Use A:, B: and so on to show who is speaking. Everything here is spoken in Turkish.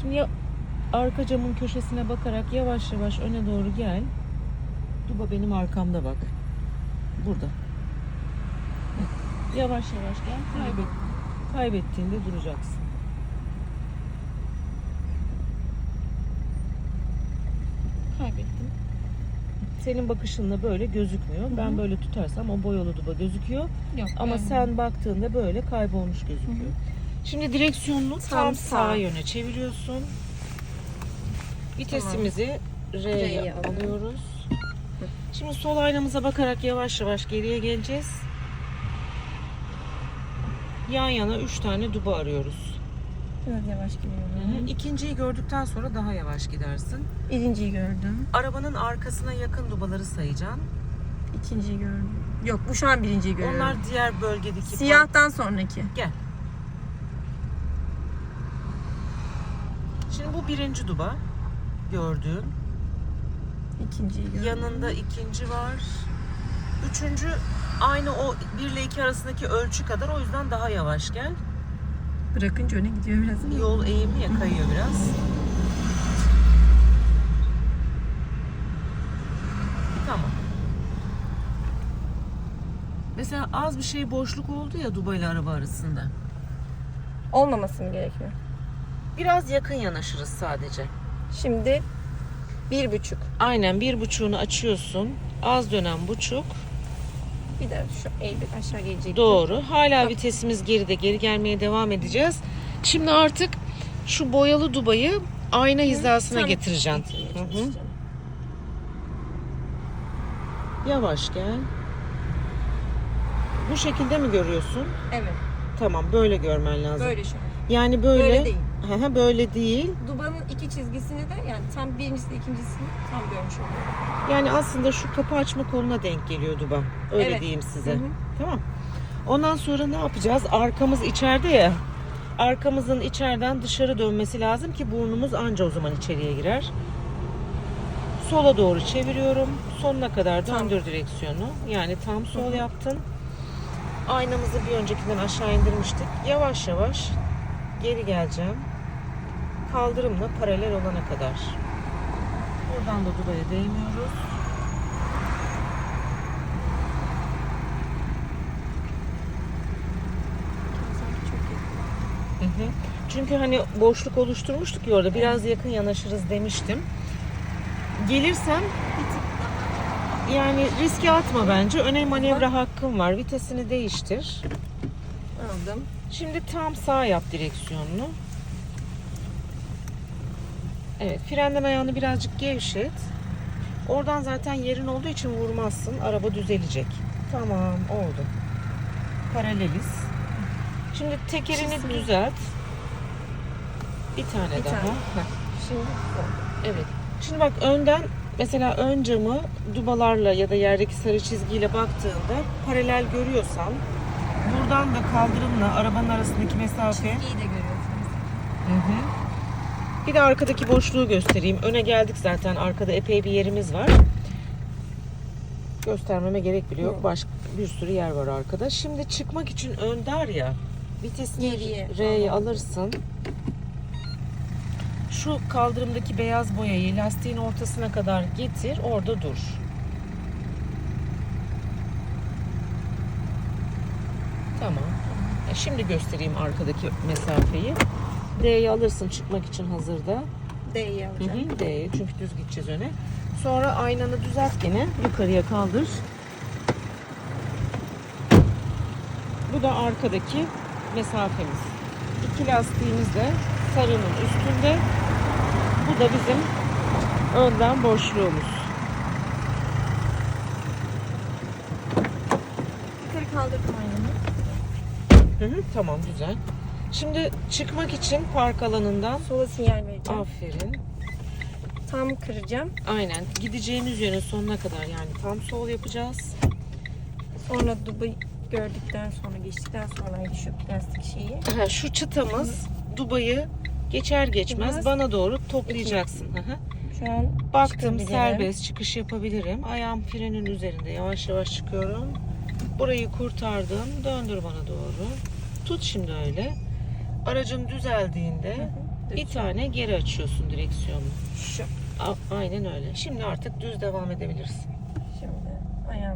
A: Şimdi ya arka camın köşesine bakarak yavaş yavaş öne doğru gel. Duba benim arkamda bak. Burada. Yavaş yavaş gel. Kaybet. Kaybettiğinde duracaksın. Kaybettim. Senin bakışınla böyle gözükmüyor. Ben
B: hı.
A: böyle tutarsam o boyalı duba gözüküyor.
B: Yok.
A: Ama
B: ben-
A: sen baktığında böyle kaybolmuş gözüküyor. Şimdi direksiyonunu tam,
B: Tam
A: sağ
B: sağ.
A: yöne çeviriyorsun. Vitesimizi R'ye
B: R'ye alalım.
A: alıyoruz. Şimdi sol aynamıza bakarak yavaş yavaş geriye geleceğiz. Yan yana 3 tane duba arıyoruz.
B: Biraz yavaş gidiyorum.
A: İkinciyi gördükten sonra daha yavaş gidersin.
B: Birinciyi gördüm.
A: Arabanın arkasına yakın dubaları sayacaksın.
B: İkinciyi gördüm. Yok bu şu an birinciyi görüyorum.
A: Onlar diğer bölgedeki
B: Siyahtan sonraki.
A: Gel. Şimdi bu birinci duba gördüğün.
B: İkinciyi gördüm.
A: Yanında ikinci var. Üçüncü aynı o 1 ile 2 arasındaki ölçü kadar o yüzden daha yavaş gel.
B: Bırakınca öne gidiyor biraz.
A: Yol eğimli ya kayıyor biraz. Tamam. Mesela az bir şey boşluk oldu ya Duba ile araba arasında.
B: Olmaması mı gerekiyor?
A: Biraz yakın yanaşırız sadece.
B: Şimdi bir buçuk.
A: Aynen bir buçuğunu açıyorsun. Az dönem buçuk.
B: Bir de şu eğilip aşağı gelecek.
A: Doğru. Hala vitesimiz geride. Geri gelmeye devam edeceğiz. Şimdi artık şu boyalı dubayı ayna hizasına
B: Tam
A: Hı hı.
B: çalışacağım.
A: Yavaş gel. Bu şekilde mi görüyorsun?
B: Evet.
A: Tamam böyle görmen lazım.
B: Böyle şu.
A: Yani böyle.
B: Böyle değil.
A: Böyle değil.
B: Dubanın iki çizgisini de yani tam birincisi ikincisini tam görmüş oluyorum.
A: Yani aslında şu kapı açma koluna denk geliyor duba. Öyle
B: Evet.
A: diyeyim size.
B: Hı hı.
A: Tamam. Ondan sonra ne yapacağız? Arkamız içeride ya. Arkamızın içeriden dışarı dönmesi lazım ki burnumuz anca o zaman içeriye girer. Sola doğru çeviriyorum. Sonuna kadar
B: Tam.
A: döndür direksiyonu. Yani tam sol yaptın. Aynamızı bir öncekinden aşağı indirmiştik. Yavaş yavaş geri geleceğim. Kaldırımla paralel olana kadar. Buradan da dubaya değmiyoruz. Hı hı. Çünkü hani boşluk oluşturmuştuk ya orada biraz yakın yanaşırız demiştim. Gelirsem yani riske atma bence. Öne manevra hakkın var. Vitesini değiştir.
B: Aldım.
A: Şimdi tam sağ yap direksiyonunu. Evet, frenden ayağını birazcık gevşet. Oradan zaten yerin olduğu için vurmazsın. Araba düzelecek. Tamam, oldu. Paraleliz. Şimdi tekerini
B: Çizgi.
A: düzelt. Bir tane
B: Bir
A: daha.
B: tane.
A: Heh.
B: Şimdi
A: Evet. Şimdi bak önden mesela ön camı dubalarla ya da yerdeki sarı çizgiyle baktığında paralel görüyorsan buradan da kaldırımla arabanın arasındaki mesafe.
B: çizgiyi de görüyorsunuz.
A: Hı hı. Bir de arkadaki boşluğu göstereyim. Öne geldik zaten. Arkada epey bir yerimiz var. Göstermeme gerek bile yok. Başka bir sürü yer var arkada. Şimdi çıkmak için önder ya. Vitesini
B: Geriye
A: R'ye alırsın. Şu kaldırımdaki beyaz boyayı lastiğin ortasına kadar getir. Orada dur. Tamam. E şimdi göstereyim arkadaki mesafeyi. D'yi alırsın çıkmak için hazırda.
B: D'yi alacağım.
A: hı, D'yi çünkü düz gideceğiz öne. Sonra aynanı düzelt gene yukarıya kaldır. Bu da arkadaki mesafemiz. İki lastiğimiz de sarının üstünde. Bu da bizim önden boşluğumuz.
B: Yukarı kaldırdım aynamı.
A: Hı hı, tamam güzel. Şimdi çıkmak için park alanından
B: Sola sinyal vereceğim.
A: aferin.
B: Tam kıracağım.
A: Aynen gideceğimiz yönün sonuna kadar yani tam sol yapacağız.
B: Sonra dubu gördükten sonra geçtikten sonra şu plastik şeyi.
A: Ha, şu çıtamız Dubai'yi geçer geçmez
B: Biraz
A: bana doğru toplayacaksın. Hı.
B: Şu an
A: Baktım serbest çıkış yapabilirim. Ayağım frenin üzerinde yavaş yavaş çıkıyorum. Burayı kurtardım. Döndür bana doğru. Tut şimdi öyle. Aracın düzeldiğinde. Bir tane geri açıyorsun direksiyonu.
B: Şu.
A: A- Aynen öyle. Şimdi artık düz devam edebilirsin.